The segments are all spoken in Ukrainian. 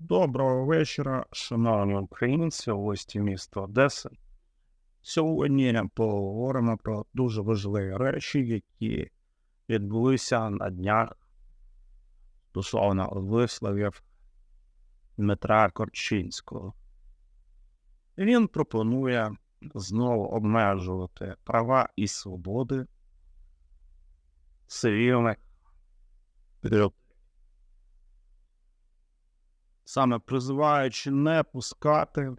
Доброго вечора, шановні українці, гості міста Одеси. Сьогодні поговоримо про дуже важливі речі, які відбулися на днях стосовно висловів Дмитра Корчинського. Він пропонує знову обмежувати права і свободи цивільних. Саме призиваючи не пускати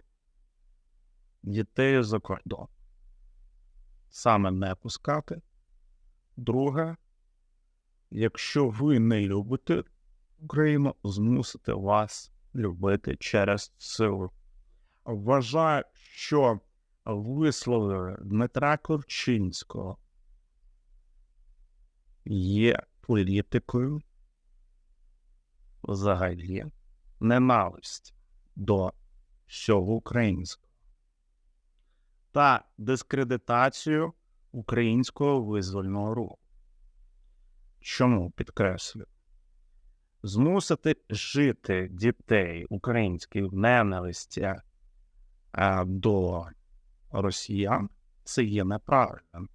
дітей за кордон. Саме не пускати. Друге, якщо ви не любите Україну, змусити вас любити через силу. Вважаю, що вислови Дмитра Корчинського є політикою взагалі ненависть до всього українського та дискредитацію українського визвольного руху. Чому підкреслюю? Змусити жити дітей українських в ненависті а, до росіян це є неправильно.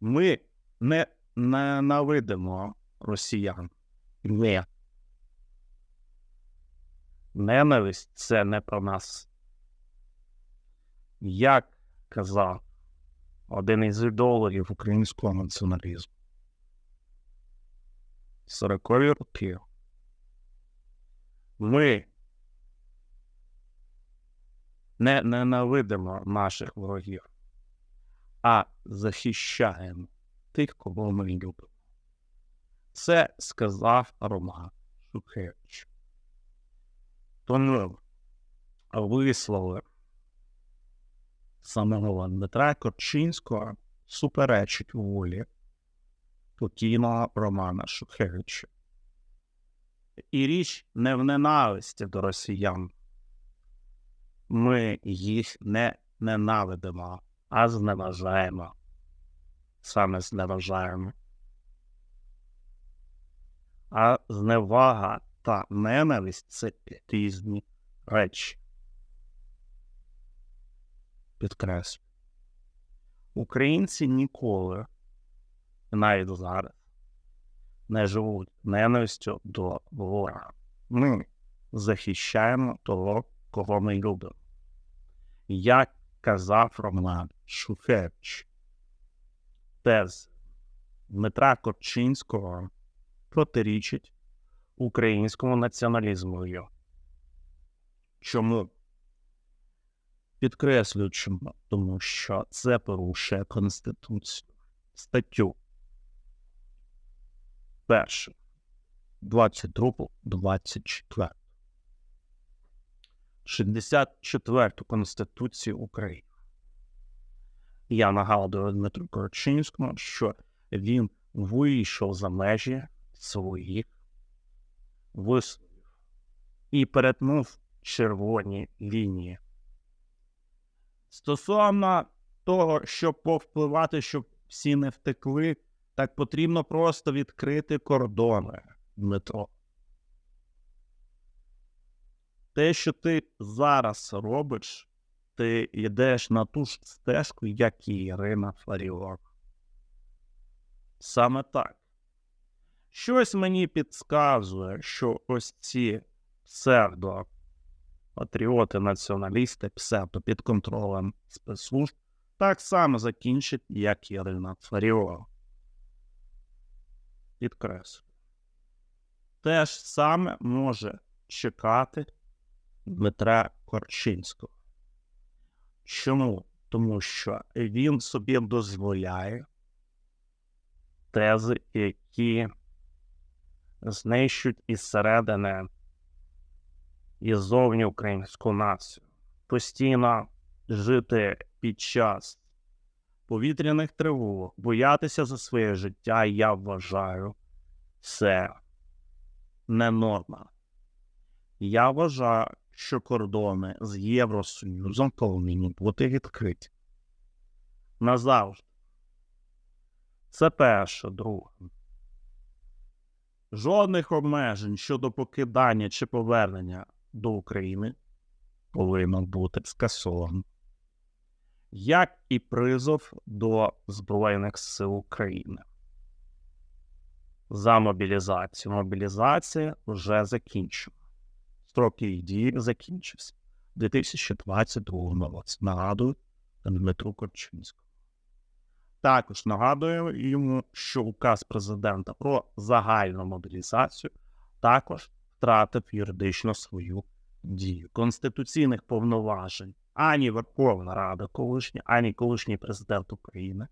Ми не ненавидимо росіян. Ні. Ненависть це не про нас. Як казав один із ідеологів українського націоналізму. 40-ві роки. Ми не ненавидимо наших ворогів, а захищаємо тих, кого ми любимо. Це сказав Роман Шухевич. Тому вислови самого Дмитра Корчинського суперечить волі покійного Романа Шухевича. І річ не в ненависті до росіян. Ми їх не ненавидимо, а зневажаємо. Саме зневажаємо. А зневага та ненависть це різні речі. Підкреслю. Українці ніколи, навіть зараз, не живуть ненавистю до ворога. Ми захищаємо того, кого ми любимо. Як казав Роман Шухевич, тез Дмитра Корчинського протирічить українському націоналізму. Чому? Підкреслюю тому що це порушує Конституцію. Статтю. Першу. 22, 24. 64 Конституцію України. Я нагадую Дмитру Корчинському, що він вийшов за межі своїх висловів і перетнув червоні лінії. Стосовно того, щоб повпливати, щоб всі не втекли, так потрібно просто відкрити кордони, Дмитро. Те, що ти зараз робиш, ти йдеш на ту ж стежку, як і Ірина Фаріок. Саме так. Щось мені підказує, що ось ці псевдо патріоти, націоналісти, псевдо під контролем спецслужб так само закінчать, як Ірина Фаріова. Підкреслю. Те ж саме може чекати Дмитра Корчинського. Чому? Тому що він собі дозволяє тези, які знищують із середини і ззовні українську націю. Постійно жити під час повітряних тривог, боятися за своє життя, я вважаю, це не норма. Я вважаю, що кордони з Євросоюзом повинні бути відкриті. Назавжди. Це перше, друге. Жодних обмежень щодо покидання чи повернення до України повинно бути скасовано, як і призов до Збройних сил України. За мобілізацію. Мобілізація вже закінчена. Строк її дії закінчився у 2022 році. Нагадую Дмитру Корчинському. Також нагадую йому, що указ президента про загальну мобілізацію також втратив юридично свою дію. Конституційних повноважень ані Верховна Рада колишня, ані колишній президент України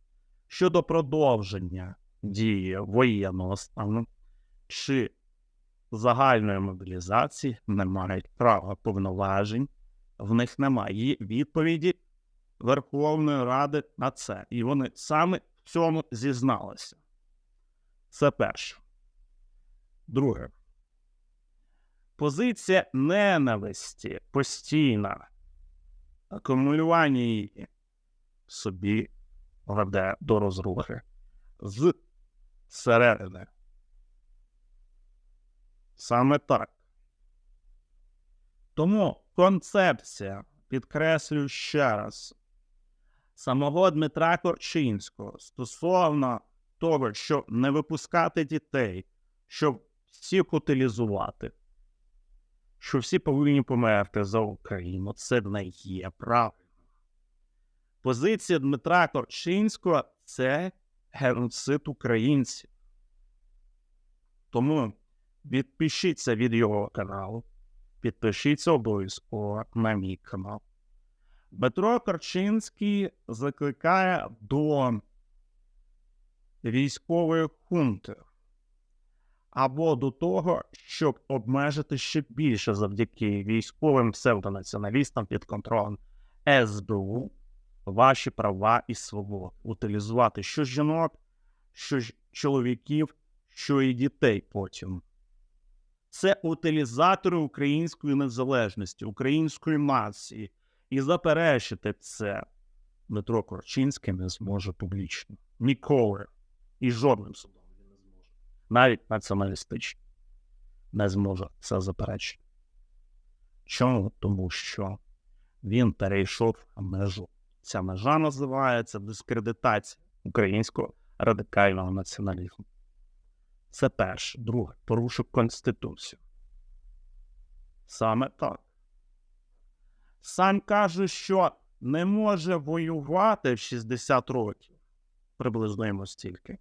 щодо продовження дії воєнного стану чи загальної мобілізації не мають права повноважень, в них немає відповіді Верховної Ради на це. І вони саме в цьому зізналися. Це перше. Друге. Позиція ненависті постійна, акумулювання її собі веде до розрухи з середини. Саме так. Тому концепція, підкреслюю ще раз, самого Дмитра Корчинського стосовно того, щоб не випускати дітей, щоб всіх утилізувати, що всі повинні померти за Україну, це не є правильно. Позиція Дмитра Корчинського це геноцид українців. Тому відпишіться від його каналу, підпишіться обов'язково на мій канал. Дмитро Корчинський закликає до військової хунти або до того, щоб обмежити ще більше завдяки військовим псевдонаціоналістам під контролем СБУ ваші права і свободи. Утилізувати що жінок, що чоловіків, що і дітей потім. Це утилізатори української незалежності, української нації. І заперечити це Дмитро Корчинський не зможе публічно. Ніколи. І жодним судом він не зможе. Навіть націоналістичний не зможе це заперечити. Чому? Тому що він перейшов межу. Ця межа називається дискредитація українського радикального націоналізму. Це перше. Друге, порушив Конституцію. Саме так. Сам каже, що не може воювати в 60 років, приблизно йому стільки,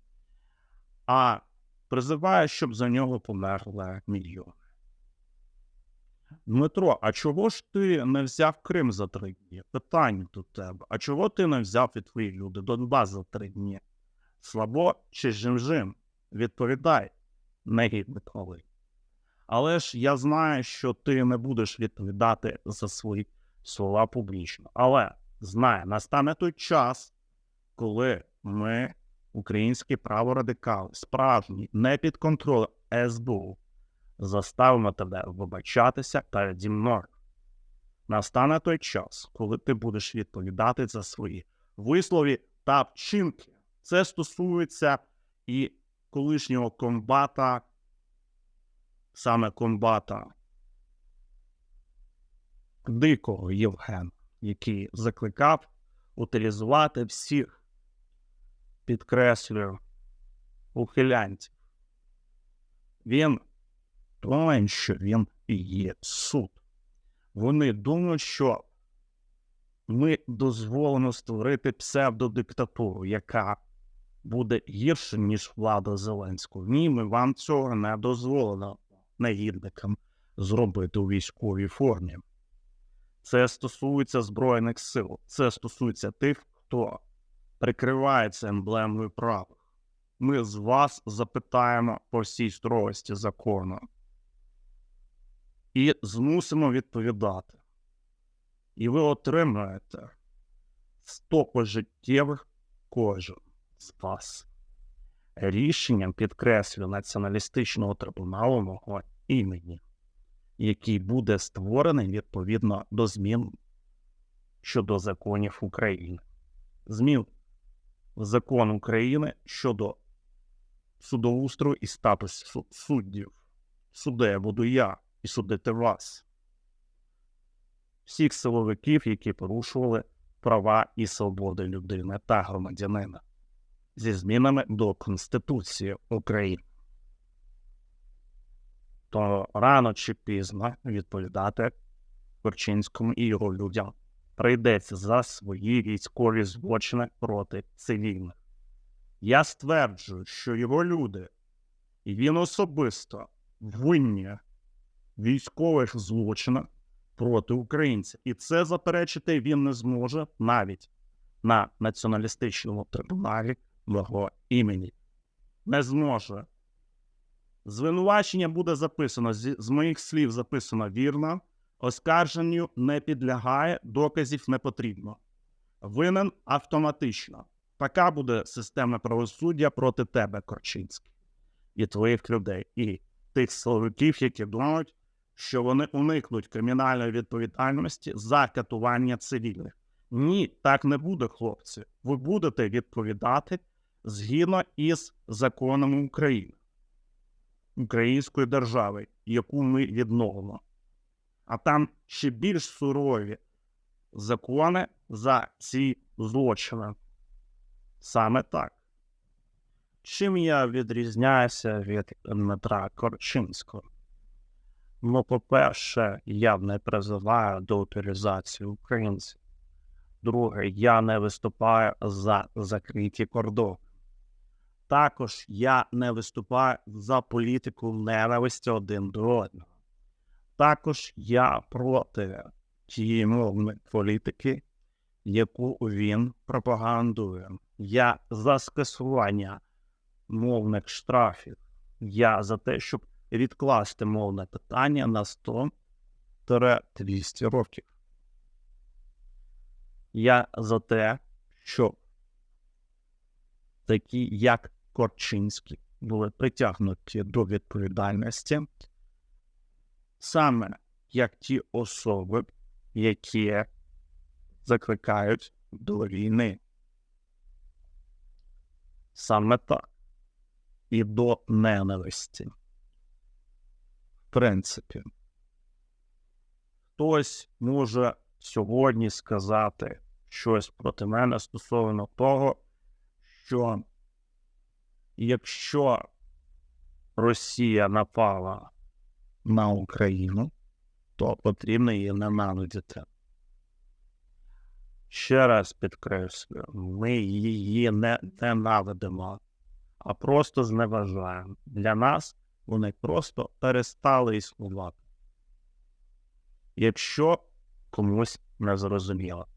а призиває, щоб за нього померли мільйони. Дмитро, а чого ж ти не взяв Крим за три дні? Питання до тебе. А чого ти не взяв і твої люди Донбас за три дні? Слабо чи жим-жим? Відповідай, негідник коли. Але ж я знаю, що ти не будеш відповідати за свої слова публічно. Але знає, настане той час, коли ми, українські праворадикали, справжні, не під контролем СБУ, заставимо тебе вибачатися переді мною. Настане той час, коли ти будеш відповідати за свої вислові та вчинки. Це стосується і колишнього комбата, саме комбата дикого Євгена, який закликав утилізувати всіх, підкреслюю, ухилянців. Він думає, що він і є суд. Вони думають, що ми дозволено створити псевдодиктатуру, яка буде гірше, ніж влада Зеленського. Ні, ми вам цього не дозволено негідникам зробити у військовій формі. Це стосується Збройних сил, це стосується тих, хто прикривається емблемою правих. Ми з вас запитаємо по всій строгості закону і змусимо відповідати. І ви отримаєте 100 пожиттєвих кожен з вас. Рішенням підкреслю націоналістичного трибуналу мого імені, який буде створений відповідно до змін щодо законів України. Змін закон України щодо судоустрою і статус су- суддів. Суде буду я і судити вас. Всіх силовиків, які порушували права і свободи людини та громадянина зі змінами до Конституції України. То рано чи пізно відповідати Корчинському і його людям прийдеться за свої військові злочини проти цивільних. Я стверджую, що його люди, і він особисто винні військових злочинах проти українців. І це заперечити він не зможе навіть на націоналістичному трибуналі мого імені. Не зможе. Звинувачення буде записано з, з моїх слів записано вірно. Оскарженню не підлягає, доказів не потрібно. Винен автоматично. Така буде система правосуддя проти тебе, Корчинський, і твоїх людей, і тих силовиків, які думають, що вони уникнуть кримінальної відповідальності за катування цивільних. Ні, так не буде, хлопці. Ви будете відповідати згідно із законами України, української держави, яку ми відновимо. А там ще більш сурові закони за ці злочини. Саме так. Чим я відрізняюся від Дмитра Корчинського? Ну, по-перше, я не призиваю до утилізації українців. Друге, я не виступаю за закриті кордони. Також я не виступаю за політику ненависті один до одного. Також я проти тієї мовної політики, яку він пропагандує. Я за скасування мовних штрафів. Я за те, щоб відкласти мовне питання на 100-200 років. Я за те, щоб такі, як Корчинський, були притягнуті до відповідальності саме як ті особи, які закликають до війни. Саме так. І до ненависті. В принципі, хтось може сьогодні сказати щось проти мене стосовно того, що якщо Росія напала на Україну, то потрібно її ненавидіти. Ще раз підкреслюю, ми її не ненавидимо, а просто зневажаємо. Для нас вони просто перестали існувати. Якщо комусь не зрозуміло.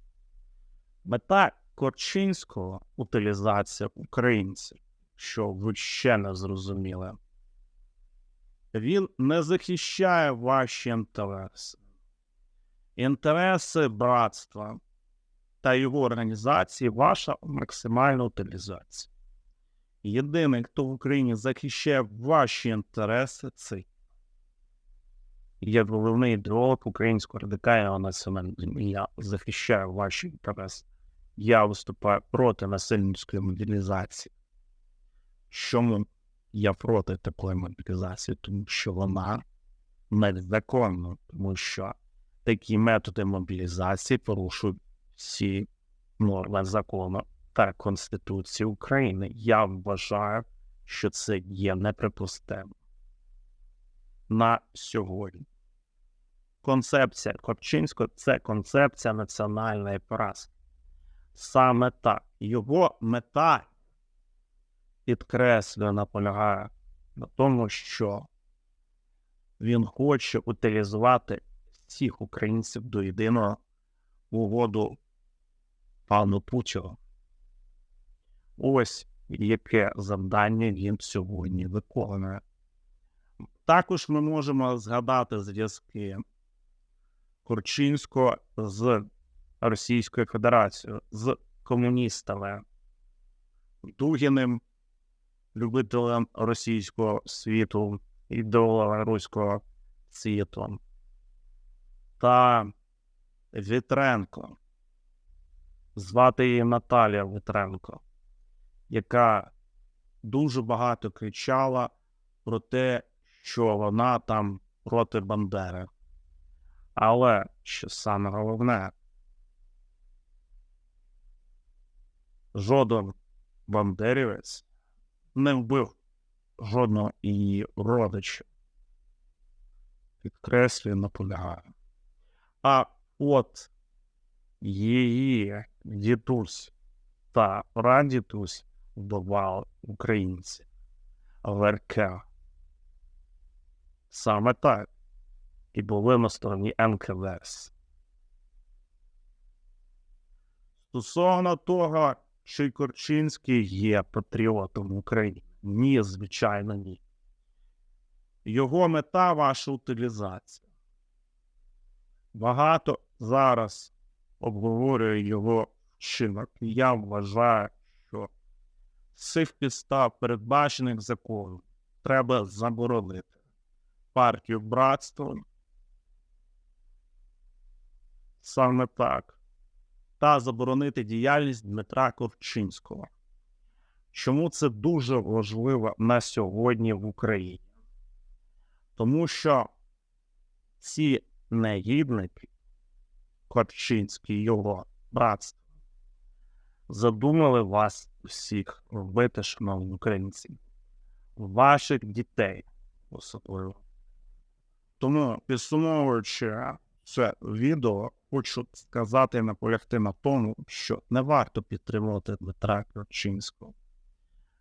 Мета Корчинського утилізація українців, що ви ще не зрозуміли. Він не захищає ваші інтереси. Інтереси братства та його організації ваша максимальна утилізація. Єдиний, хто в Україні захищає ваші інтереси, це є головний ідеолог українського радикального націоналізму. Я захищаю ваші інтереси. Я виступаю проти насильницької мобілізації. Чому я проти такої мобілізації? Тому що вона незаконна, тому що такі методи мобілізації порушують всі норми закону та Конституції України. Я вважаю, що це є неприпустимо на сьогодні. Концепція Корчинського це концепція національної поразки. Саме так. Його мета підкреслює, наполягає на тому, що він хоче утилізувати всіх українців до єдиного угоду пану Путіну. Ось яке завдання він сьогодні виконує. Також ми можемо згадати зв'язки Курчинського з Російською Федерацією, з комуністами, Дугіним, любителем російського світу, ідеологом руського світу, та Вітренко. Звати її Наталія Вітренко, яка дуже багато кричала про те, що вона там проти Бандери. Але що саме головне, жоден бандерівець не вбив жодного її родича. Підкреслюю, наполягаю. А от її дідусь та прадідусь вбивали українці в РК. Саме так. І були на стороні НКВС. Стосовно того, чи Корчинський є патріотом України. Ні, звичайно, ні. Його мета ваша утилізація. Багато зараз обговорює його вчинок. Я вважаю, що цих підстав, передбачених законом, треба заборонити партію братство. Саме так. Та заборонити діяльність Дмитра Ковчинського. Чому це дуже важливо на сьогодні в Україні? Тому що ці негідники, і його братство, задумали вас всіх вбити, шановні українці, ваших дітей особливо. Тому, підсумовуючи це відео, хочу сказати і наполягти на тому, що не варто підтримувати Дмитра Корчинського.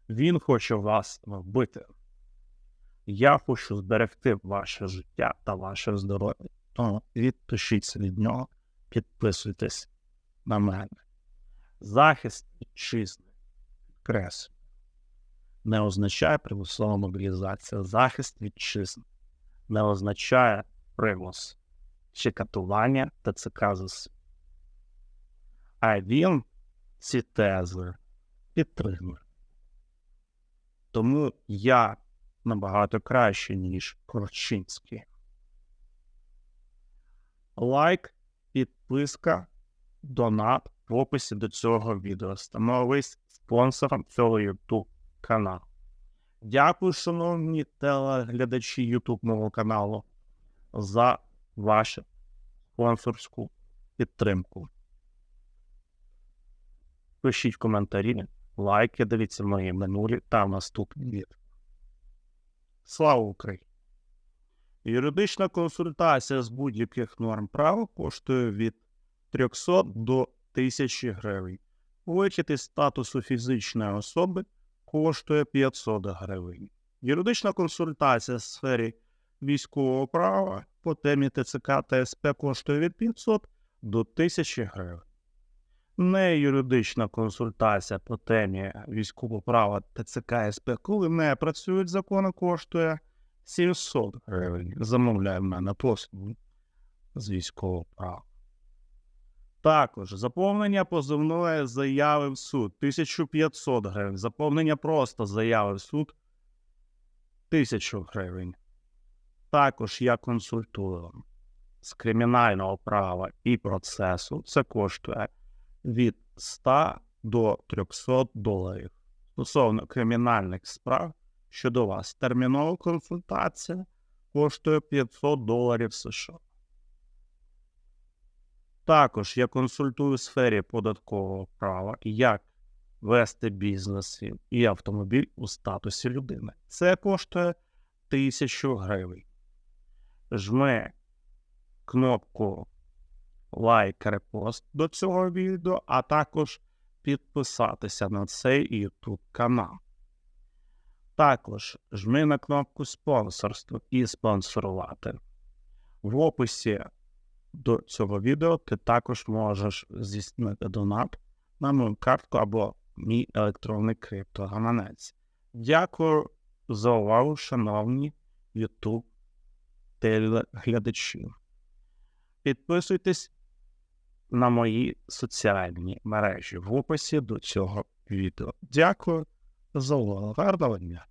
Він хоче вас вбити. Я хочу зберегти ваше життя та ваше здоров'я. Тому відпишіться від нього, підписуйтесь на мене. Захист вітчизни, крес, не означає примусова мобілізація. Захист вітчизни не означає примус чи катування та ЦК ЗСУ. А він ці тези підтримує. Тому я набагато краще, ніж Корчинський. Лайк, підписка, донат в описі до цього відео. Становись спонсором цього YouTube каналу. Дякую, шановні телеглядачі YouTube мого каналу, за вашу спонсорську підтримку. Пишіть коментарі, лайки, дивіться мої минулі та наступні відео. Слава Україні! Юридична консультація з будь-яких норм права коштує від 300 до 1000 гривень. Вихід із статусу фізичної особи коштує 500 гривень. Юридична консультація в сфері військового права по темі ТЦК та СП коштує від 500 до 1000 гривень. Не юридична консультація по темі військового права ТЦК СП, коли не працюють закони, коштує 700 гривень. Замовляє в мене послуги з військового права. Також заповнення позовної заяви в суд 1500 гривень. Заповнення просто заяви в суд 1000 гривень. Також я консультую з кримінального права і процесу. Це коштує від 100 до 300 доларів. Стосовно кримінальних справ щодо вас, термінова консультація коштує 500 доларів США. Також я консультую у сфері податкового права, як вести бізнес і автомобіль у статусі людини. Це коштує 1000 гривень. Жми кнопку лайк, репост до цього відео, а також підписатися на цей YouTube канал. Також жми на кнопку спонсорство і спонсорувати. В описі до цього відео ти також можеш здійснити донат на мою картку або мій електронний криптогаманець. Дякую за увагу, шановні YouTube телеглядачі. Підписуйтесь на мої соціальні мережі в описі до цього відео. Дякую за увагу. Гарного дня!